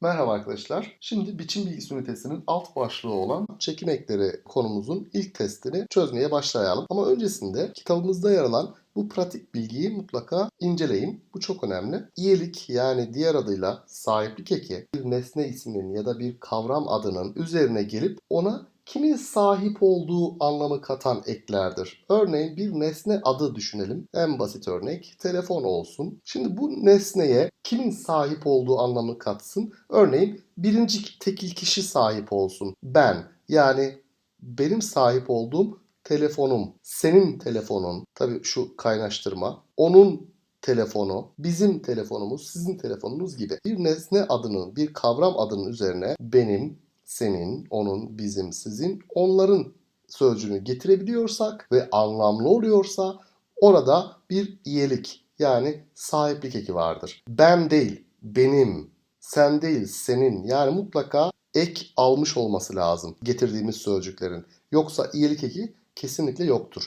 Merhaba arkadaşlar. Şimdi biçim bilgisi ünitesinin alt başlığı olan çekim ekleri konumuzun ilk testini çözmeye başlayalım. Ama öncesinde kitabımızda yer alan bu pratik bilgiyi mutlaka inceleyin. Bu çok önemli. İyelik yani diğer adıyla sahiplik eki bir nesne isminin ya da bir kavram adının üzerine gelip ona kimin sahip olduğu anlamı katan eklerdir. Örneğin bir nesne adı düşünelim. En basit örnek telefon olsun. Şimdi bu nesneye kimin sahip olduğu anlamı katsın. Örneğin birinci tekil kişi sahip olsun. Ben yani benim sahip olduğum telefonum, senin telefonun, tabii şu kaynaştırma, onun telefonu, bizim telefonumuz, sizin telefonunuz gibi bir nesne adının, bir kavram adının üzerine benim, senin, onun, bizim, sizin, onların sözcüğünü getirebiliyorsak ve anlamlı oluyorsa orada bir iyelik yani sahiplik eki vardır. Ben değil, benim, sen değil, senin yani mutlaka ek almış olması lazım getirdiğimiz sözcüklerin. Yoksa iyilik eki kesinlikle yoktur.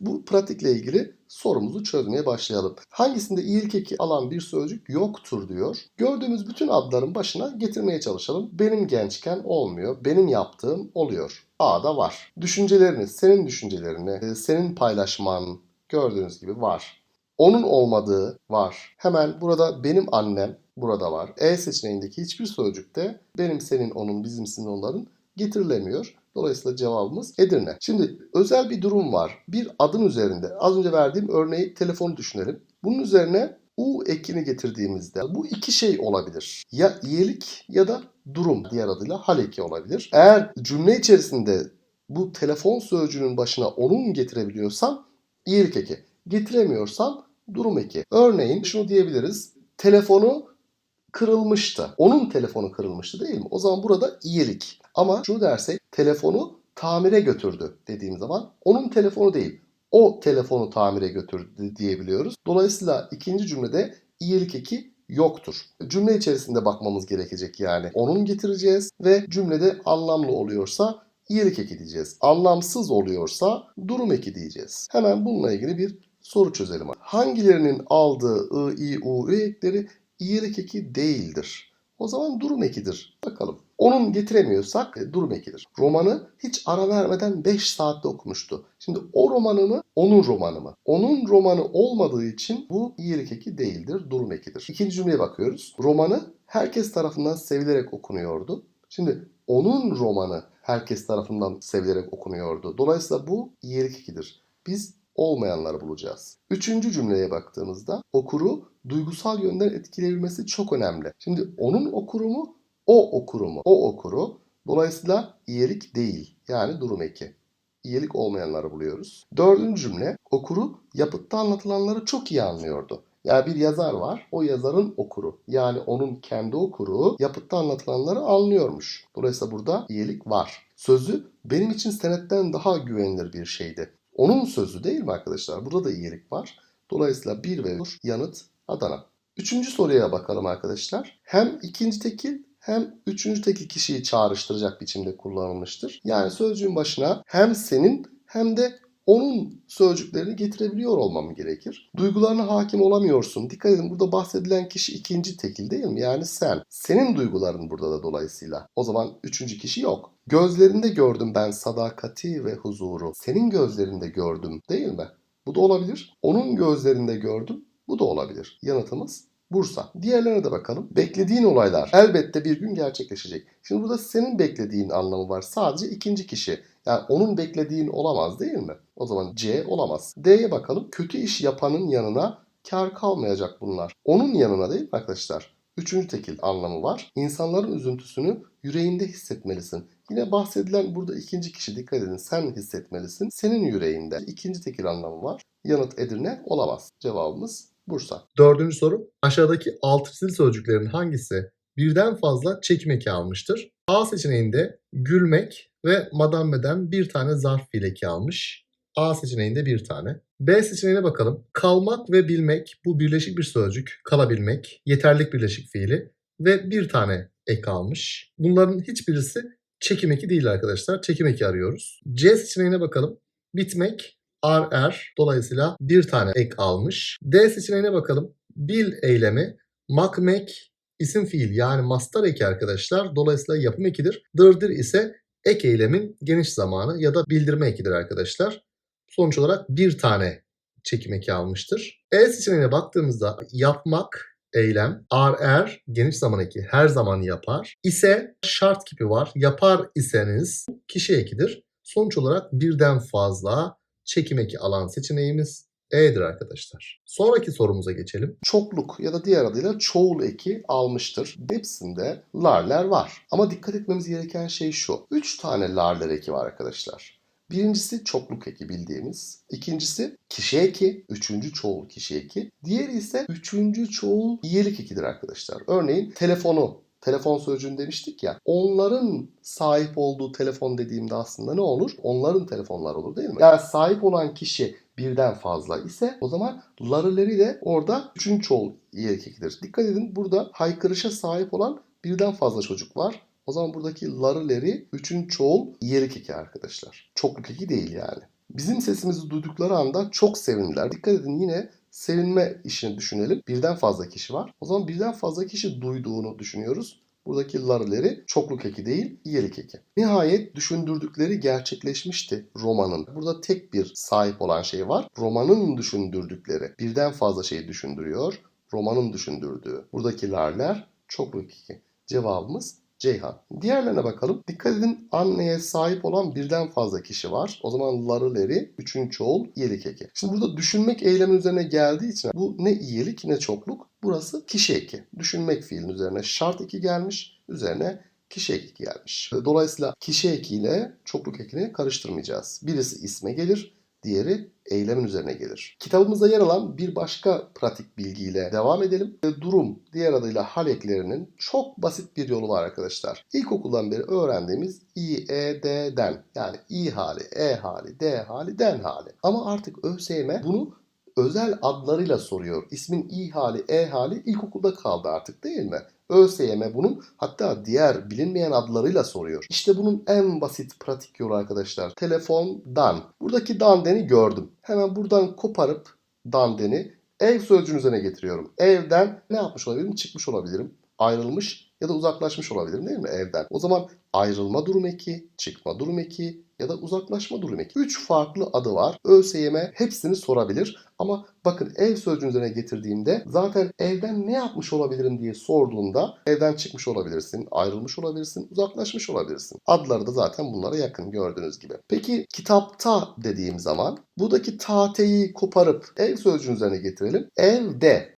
Bu pratikle ilgili sorumuzu çözmeye başlayalım. Hangisinde iyilik eki alan bir sözcük yoktur diyor. Gördüğümüz bütün adların başına getirmeye çalışalım. Benim gençken olmuyor. Benim yaptığım oluyor. A'da var. Düşüncelerini, senin düşüncelerini, e, senin paylaşman gördüğünüz gibi var. Onun olmadığı var. Hemen burada benim annem burada var. E seçeneğindeki hiçbir sözcükte benim, senin, onun, bizim, sizin, onların getirilemiyor. Dolayısıyla cevabımız Edirne. Şimdi özel bir durum var. Bir adın üzerinde az önce verdiğim örneği telefonu düşünelim. Bunun üzerine U ekini getirdiğimizde bu iki şey olabilir. Ya iyilik ya da durum diğer adıyla hal eki olabilir. Eğer cümle içerisinde bu telefon sözcüğünün başına onun getirebiliyorsam iyilik eki. Getiremiyorsam durum eki. Örneğin şunu diyebiliriz. Telefonu kırılmıştı. Onun telefonu kırılmıştı değil mi? O zaman burada iyilik. Ama şunu dersek telefonu tamire götürdü dediğim zaman onun telefonu değil. O telefonu tamire götürdü diyebiliyoruz. Dolayısıyla ikinci cümlede iyilik eki yoktur. Cümle içerisinde bakmamız gerekecek yani. Onun getireceğiz ve cümlede anlamlı oluyorsa iyilik eki diyeceğiz. Anlamsız oluyorsa durum eki diyeceğiz. Hemen bununla ilgili bir soru çözelim. Hangilerinin aldığı i, i, u, ü ekleri iyilik eki değildir? O zaman durum ekidir. Bakalım. Onun getiremiyorsak e, durum ekidir. Romanı hiç ara vermeden 5 saatte okumuştu. Şimdi o romanı mı, onun romanı mı? Onun romanı olmadığı için bu iyilik eki değildir, durum ekidir. İkinci cümleye bakıyoruz. Romanı herkes tarafından sevilerek okunuyordu. Şimdi onun romanı herkes tarafından sevilerek okunuyordu. Dolayısıyla bu iyilik ekidir. Biz olmayanları bulacağız. Üçüncü cümleye baktığımızda okuru duygusal yönden etkileyebilmesi çok önemli. Şimdi onun okuru mu, o okuru mu? O okuru. Dolayısıyla iyilik değil. Yani durum eki. İyilik olmayanları buluyoruz. Dördüncü cümle okuru yapıtta anlatılanları çok iyi anlıyordu. Yani bir yazar var. O yazarın okuru. Yani onun kendi okuru yapıtta anlatılanları anlıyormuş. Dolayısıyla burada iyilik var. Sözü benim için senetten daha güvenilir bir şeydi. Onun sözü değil mi arkadaşlar? Burada da iyilik var. Dolayısıyla 1 ve 3 yanıt Adana. Üçüncü soruya bakalım arkadaşlar. Hem ikinci tekil hem üçüncü tekil kişiyi çağrıştıracak biçimde kullanılmıştır. Yani sözcüğün başına hem senin hem de onun sözcüklerini getirebiliyor olmam gerekir. Duygularına hakim olamıyorsun. Dikkat edin burada bahsedilen kişi ikinci tekil değil mi? Yani sen. Senin duyguların burada da dolayısıyla. O zaman üçüncü kişi yok. Gözlerinde gördüm ben sadakati ve huzuru. Senin gözlerinde gördüm değil mi? Bu da olabilir. Onun gözlerinde gördüm. Bu da olabilir. Yanıtımız Bursa. Diğerlerine de bakalım. Beklediğin olaylar elbette bir gün gerçekleşecek. Şimdi burada senin beklediğin anlamı var. Sadece ikinci kişi. Yani onun beklediğin olamaz değil mi? O zaman C olamaz. D'ye bakalım. Kötü iş yapanın yanına kar kalmayacak bunlar. Onun yanına değil mi arkadaşlar? Üçüncü tekil anlamı var. İnsanların üzüntüsünü yüreğinde hissetmelisin. Yine bahsedilen burada ikinci kişi dikkat edin sen hissetmelisin. Senin yüreğinde ikinci tekil anlamı var. Yanıt Edirne olamaz. Cevabımız Bursa. Dördüncü soru. Aşağıdaki alt çizili sözcüklerin hangisi birden fazla çekim eki almıştır? A seçeneğinde gülmek ve madameden bir tane zarf fiil almış. A seçeneğinde bir tane. B seçeneğine bakalım. Kalmak ve bilmek bu birleşik bir sözcük. Kalabilmek, yeterlik birleşik fiili ve bir tane ek almış. Bunların hiçbirisi çekim eki değil arkadaşlar. Çekim eki arıyoruz. C seçeneğine bakalım. bitmek RR dolayısıyla bir tane ek almış. D seçeneğine bakalım. Bil eylemi makmek isim fiil yani mastar eki arkadaşlar. Dolayısıyla yapım ekidir. Dırdır ise ek eylemin geniş zamanı ya da bildirme ekidir arkadaşlar. Sonuç olarak bir tane çekim eki almıştır. E seçeneğine baktığımızda yapmak eylem RR geniş zaman eki her zaman yapar ise şart kipi var. Yapar iseniz kişi ekidir. Sonuç olarak birden fazla çekim eki alan seçeneğimiz E'dir arkadaşlar. Sonraki sorumuza geçelim. Çokluk ya da diğer adıyla çoğul eki almıştır. Hepsinde larler var. Ama dikkat etmemiz gereken şey şu. 3 tane larler eki var arkadaşlar. Birincisi çokluk eki bildiğimiz. İkincisi kişi eki. Üçüncü çoğul kişi eki. Diğeri ise üçüncü çoğul iyilik ekidir arkadaşlar. Örneğin telefonu telefon sözcüğünü demiştik ya. Onların sahip olduğu telefon dediğimde aslında ne olur? Onların telefonları olur değil mi? Yani sahip olan kişi birden fazla ise o zaman larıleri de orada üçüncü çoğul ekidir. Dikkat edin burada haykırışa sahip olan birden fazla çocuk var. O zaman buradaki larıleri üçün çoğul iyilik eki arkadaşlar. Çokluk eki değil yani. Bizim sesimizi duydukları anda çok sevindiler. Dikkat edin yine sevinme işini düşünelim. Birden fazla kişi var. O zaman birden fazla kişi duyduğunu düşünüyoruz. Buradaki larıleri çokluk eki değil, iyilik eki. Nihayet düşündürdükleri gerçekleşmişti romanın. Burada tek bir sahip olan şey var. Romanın düşündürdükleri. Birden fazla şeyi düşündürüyor. Romanın düşündürdüğü. Buradaki larler çokluk eki. Cevabımız Ceyhan. Diğerlerine bakalım. Dikkat edin anneye sahip olan birden fazla kişi var. O zaman larıleri üçün çoğul iyilik eki. Şimdi burada düşünmek eylemin üzerine geldiği için bu ne iyilik ne çokluk. Burası kişi eki. Düşünmek fiilin üzerine şart eki gelmiş. Üzerine kişi eki gelmiş. Dolayısıyla kişi ekiyle çokluk ekini karıştırmayacağız. Birisi isme gelir, diğeri eylemin üzerine gelir. Kitabımızda yer alan bir başka pratik bilgiyle devam edelim. Durum, diğer adıyla hal eklerinin çok basit bir yolu var arkadaşlar. İlkokuldan beri öğrendiğimiz i, e, d'den yani i hali, e hali, d hali, den hali. Ama artık ÖSYM bunu özel adlarıyla soruyor. İsmin i hali, e hali ilkokulda kaldı artık değil mi? ÖSYM bunun hatta diğer bilinmeyen adlarıyla soruyor. İşte bunun en basit pratik yolu arkadaşlar. Telefondan. Buradaki dandeni gördüm. Hemen buradan koparıp dandeni ev sözcüğün üzerine getiriyorum. Evden ne yapmış olabilirim? Çıkmış olabilirim. Ayrılmış ya da uzaklaşmış olabilirim değil mi evden? O zaman ayrılma durum eki, çıkma durum eki ya da uzaklaşma durum eki. Üç farklı adı var. ÖSYM hepsini sorabilir. Ama bakın ev sözcüğün üzerine getirdiğimde zaten evden ne yapmış olabilirim diye sorduğunda evden çıkmış olabilirsin, ayrılmış olabilirsin, uzaklaşmış olabilirsin. Adları da zaten bunlara yakın gördüğünüz gibi. Peki kitapta dediğim zaman buradaki tateyi koparıp ev sözcüğün üzerine getirelim. Evde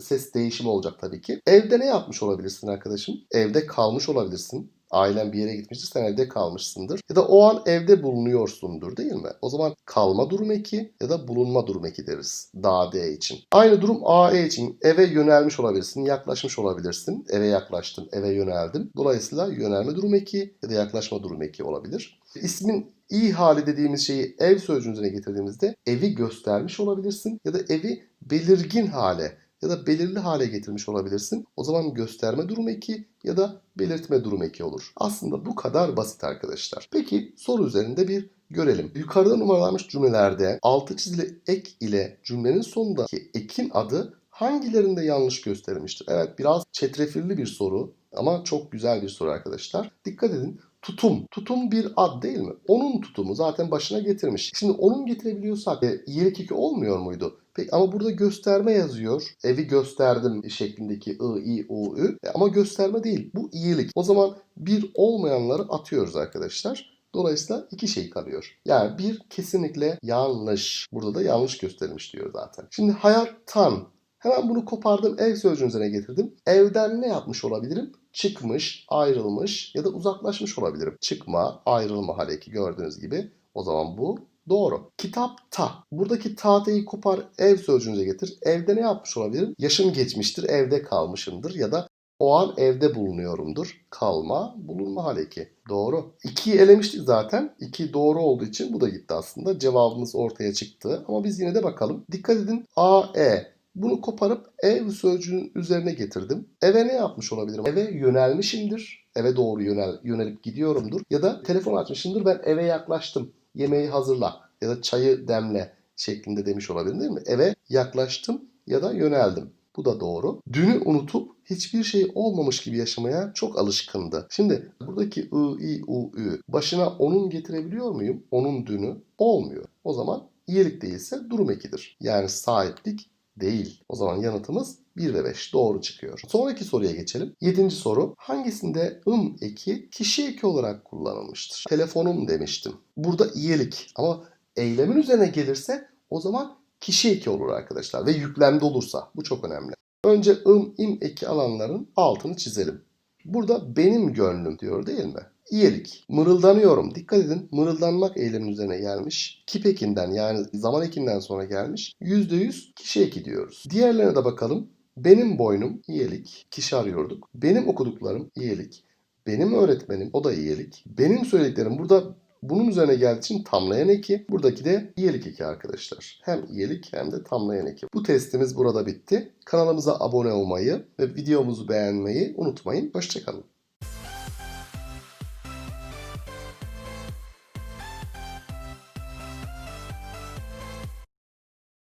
ses değişimi olacak tabii ki. Evde ne yapmış olabilirsin arkadaşım? Evde kalmış olabilirsin. Ailen bir yere gitmiştir sen evde kalmışsındır. Ya da o an evde bulunuyorsundur değil mi? O zaman kalma durum eki ya da bulunma durum eki deriz. D için. Aynı durum AE için eve yönelmiş olabilirsin, yaklaşmış olabilirsin. Eve yaklaştım, eve yöneldim. Dolayısıyla yönelme durum eki ya da yaklaşma durum eki olabilir. İsmin i hali dediğimiz şeyi ev sözcüğün üzerine getirdiğimizde evi göstermiş olabilirsin ya da evi belirgin hale ya da belirli hale getirmiş olabilirsin. O zaman gösterme durum eki ya da belirtme durum eki olur. Aslında bu kadar basit arkadaşlar. Peki soru üzerinde bir görelim. Yukarıda numaralanmış cümlelerde altı çizili ek ile cümlenin sonundaki ekin adı hangilerinde yanlış gösterilmiştir? Evet biraz çetrefilli bir soru ama çok güzel bir soru arkadaşlar. Dikkat edin tutum. Tutum bir ad değil mi? Onun tutumu zaten başına getirmiş. Şimdi onun getirebiliyorsak e, iyilik eki olmuyor muydu? Ama burada gösterme yazıyor. Evi gösterdim şeklindeki I, I, U, Ü. E, ama gösterme değil. Bu iyilik. O zaman bir olmayanları atıyoruz arkadaşlar. Dolayısıyla iki şey kalıyor. Yani bir kesinlikle yanlış. Burada da yanlış gösterilmiş diyor zaten. Şimdi hayattan Hemen bunu kopardım ev sözcüğün üzerine getirdim. Evden ne yapmış olabilirim? Çıkmış, ayrılmış ya da uzaklaşmış olabilirim. Çıkma, ayrılma haleki gördüğünüz gibi. O zaman bu Doğru. Kitapta. Buradaki tateyi kopar ev sözcüğünüze getir. Evde ne yapmış olabilirim? Yaşım geçmiştir, evde kalmışımdır ya da o an evde bulunuyorumdur. Kalma, bulunma haleki. Doğru. 2'yi elemiştik zaten. 2 doğru olduğu için bu da gitti aslında. Cevabımız ortaya çıktı. Ama biz yine de bakalım. Dikkat edin. A, E. Bunu koparıp ev sözcüğünün üzerine getirdim. Eve ne yapmış olabilirim? Eve yönelmişimdir. Eve doğru yönel, yönelip gidiyorumdur. Ya da telefon açmışımdır ben eve yaklaştım. Yemeği hazırla. ya da çayı demle şeklinde demiş olabilir değil mi? Eve yaklaştım ya da yöneldim. Bu da doğru. Dünü unutup hiçbir şey olmamış gibi yaşamaya çok alışkındı. Şimdi buradaki ı, i, u, ü başına onun getirebiliyor muyum? Onun dünü olmuyor. O zaman iyilik değilse durum ekidir. Yani sahiplik değil. O zaman yanıtımız 1 ve 5 doğru çıkıyor. Sonraki soruya geçelim. Yedinci soru. Hangisinde ım eki kişi eki olarak kullanılmıştır? Telefonum demiştim. Burada iyilik ama eylemin üzerine gelirse o zaman kişi eki olur arkadaşlar ve yüklemde olursa. Bu çok önemli. Önce ım, im eki alanların altını çizelim. Burada benim gönlüm diyor değil mi? İyilik. Mırıldanıyorum. Dikkat edin mırıldanmak eylemin üzerine gelmiş. Kip ekinden yani zaman ekinden sonra gelmiş. %100 kişi eki diyoruz. Diğerlerine de bakalım. Benim boynum iyilik. Kişi arıyorduk. Benim okuduklarım iyilik. Benim öğretmenim o da iyilik. Benim söylediklerim burada bunun üzerine geldiği için tamlayan eki. Buradaki de iyilik eki arkadaşlar. Hem iyilik hem de tamlayan eki. Bu testimiz burada bitti. Kanalımıza abone olmayı ve videomuzu beğenmeyi unutmayın. Hoşçakalın.